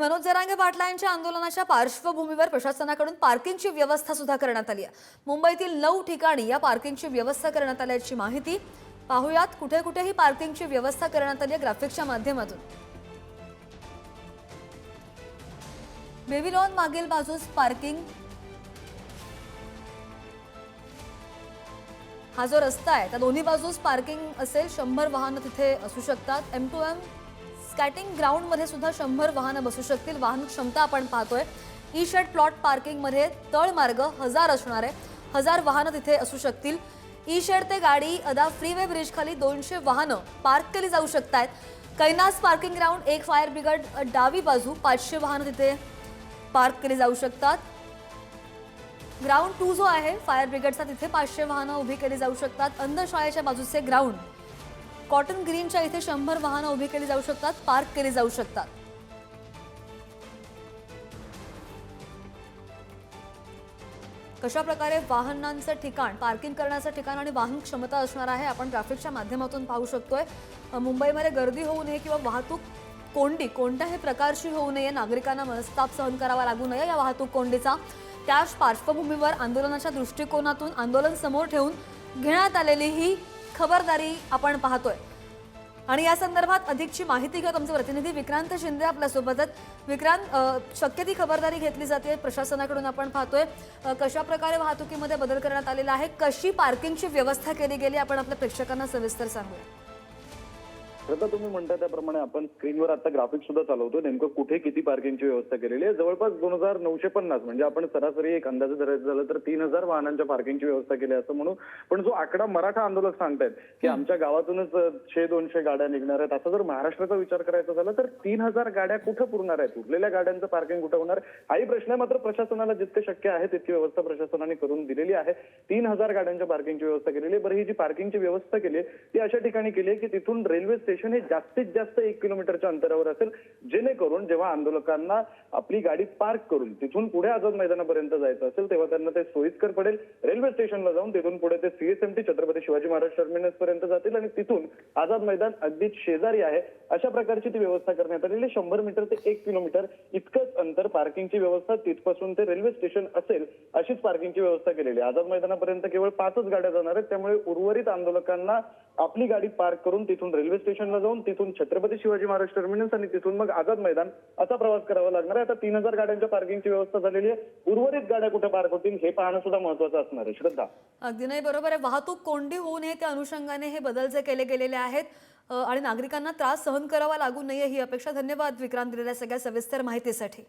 मनोज जरांगे पाटला यांच्या आंदोलनाच्या पार्श्वभूमीवर प्रशासनाकडून पार्किंगची व्यवस्था सुद्धा करण्यात आली आहे. मुंबईतील नऊ ठिकाणी या पार्किंगची व्यवस्था करण्यात आल्याची माहिती पाहुयात. कुठे कुठे ही पार्किंगची व्यवस्था करण्यात आली आहे ग्राफिक्सच्या माध्यमातून. बेबी लॉन मागील बाजूस पार्किंग. हा जो रस्ता आहे त्या दोन्ही बाजूस पार्किंग असेल शंभर वाहनं तिथे असू शकतात. एम टू एम स्कॅटिंग ग्राउंडमध्ये सुद्धा शंभर वाहनं बसू शकतील. वाहन क्षमता आपण पाहतोय. ई शेड प्लॉट पार्किंगमध्ये तळमार्ग हजार असणार आहे. हजार वाहनं तिथे असू शकतील. ई शेड ते गाडी अदा फ्रीवे ब्रिज खाली दोनशे वाहनं पार्क केली जाऊ शकतात कैनास पार्किंग ग्राउंड एक फायर ब्रिगेड डावी बाजू पाचशे वाहनं तिथे पार्क केली जाऊ शकतात. ग्राउंड टू जो आहे फायर ब्रिगेडचा तिथे पाचशे वाहनं उभी केली जाऊ शकतात. अंधशाळेच्या बाजूचे ग्राउंड कॉटन ग्रीनच्या इथे शंभर वाहनं उभी केली जाऊ शकतात पार्क केली जाऊ शकतात. कशा प्रकारे वाहनांचं ठिकाण पार्किंग करण्याचं ठिकाण आणि वाहन क्षमता असणार आहे आपण ट्रॅफिकच्या माध्यमातून पाहू शकतोय. मुंबईमध्ये गर्दी होऊ नये किंवा वाहतूक कोंडी कोणत्याही प्रकारची होऊ नये नागरिकांना मनस्ताप सहन करावा लागू नये या वाहतूक कोंडीचा. त्याच पार्श्वभूमीवर आंदोलनाच्या दृष्टिकोनातून आंदोलन समोर ठेवून घेण्यात आलेली ही खबरदारी आपण पाहतोय. आणि या संदर्भात अधिकची माहिती घेऊ आमचे प्रतिनिधी विक्रांत शिंदे आपल्यासोबतच. विक्रांत शक्य ती खबरदारी घेतली जाते प्रशासनाकडून आपण पाहतोय. कशा प्रकारे वाहतुकीमध्ये बदल करण्यात आलेला आहे? कशी पार्किंगची व्यवस्था केली गेली? आपण आपल्या प्रेक्षकांना सविस्तर सांगूया. तर तुम्ही म्हणता त्याप्रमाणे आपण स्क्रीनवर आता ग्राफिक सुद्धा चालवतो नेमकं कुठे किती पार्किंगची व्यवस्था केलेली आहे? जवळपास दोन हजार नऊशे पन्नास म्हणजे आपण सरासरी एक अंदाजे धरायचं झालं तर तीन हजार वाहनांच्या पार्किंगची व्यवस्था केली असं म्हणू पण जो आकडा मराठा आंदोलक सांगतायत की आमच्या गावातूनच शे दोनशे गाड्या निघणार आहेत असा जर महाराष्ट्राचा विचार करायचा झाला तर तीन हजार गाड्या कुठं पुरणार आहेत? उरलेल्या गाड्यांचं पार्किंग कुठं होणार? हाही प्रश्न आहे मात्र प्रशासनाला जितकं शक्य आहे तितकी व्यवस्था प्रशासनाने करून दिलेली आहे. तीन हजार गाड्यांच्या पार्किंगची व्यवस्था केलेली आहे. बरं ही जी पार्किंगची व्यवस्था केली आहे ती अशा ठिकाणी केली आहे की तिथून रेल्वे स्टेशन हे जास्तीत जास्त एक किलोमीटरच्या अंतरावर असेल जेणेकरून जेव्हा आंदोलकांना आपली गाडी पार्क करून तिथून पुढे आझाद मैदानापर्यंत जायचं असेल तेव्हा त्यांना ते सोयीस्कर पडेल. रेल्वे स्टेशनला जाऊन तिथून पुढे ते सीएसएमटी छत्रपती शिवाजी महाराज टर्मिनस पर्यंत जातील आणि तिथून आझाद मैदान अगदी शेजारी आहे. अशा प्रकारची ती व्यवस्था करण्यात आलेली शंभर मीटर ते एक किलोमीटर इतकंच अंतर पार्किंगची व्यवस्था तिथपासून ते रेल्वे स्टेशन असेल अशीच पार्किंगची व्यवस्था केलेली आहे. आझाद मैदानापर्यंत केवळ पाचच गाड्या जाणार आहेत. त्यामुळे उर्वरित आंदोलकांना आपली गाडी पार्क करून तिथून रेल्वे स्टेशनला जाऊन तिथून छत्रपती शिवाजी महाराज टर्मिनस आणि तिथून मग आझाद मैदान असा प्रवास करावा लागणार आहे. आता तीन हजार गाड्यांच्या पार्किंगची व्यवस्था झालेली आहे. उर्वरित गाड्या कुठे पार्क होतील हे पाहणं सुद्धा महत्वाचं असणार आहे. श्रद्धा. अगदी नाही बरोबर आहे. वाहतूक कोंडी होऊ नये त्या अनुषंगाने हे बदल जे केले गेलेले आहेत आणि नागरिकांना त्रास सहन करावा लागू नये ही अपेक्षा. धन्यवाद विक्रांत दिलेल्या सगळ्या सविस्तर माहितीसाठी.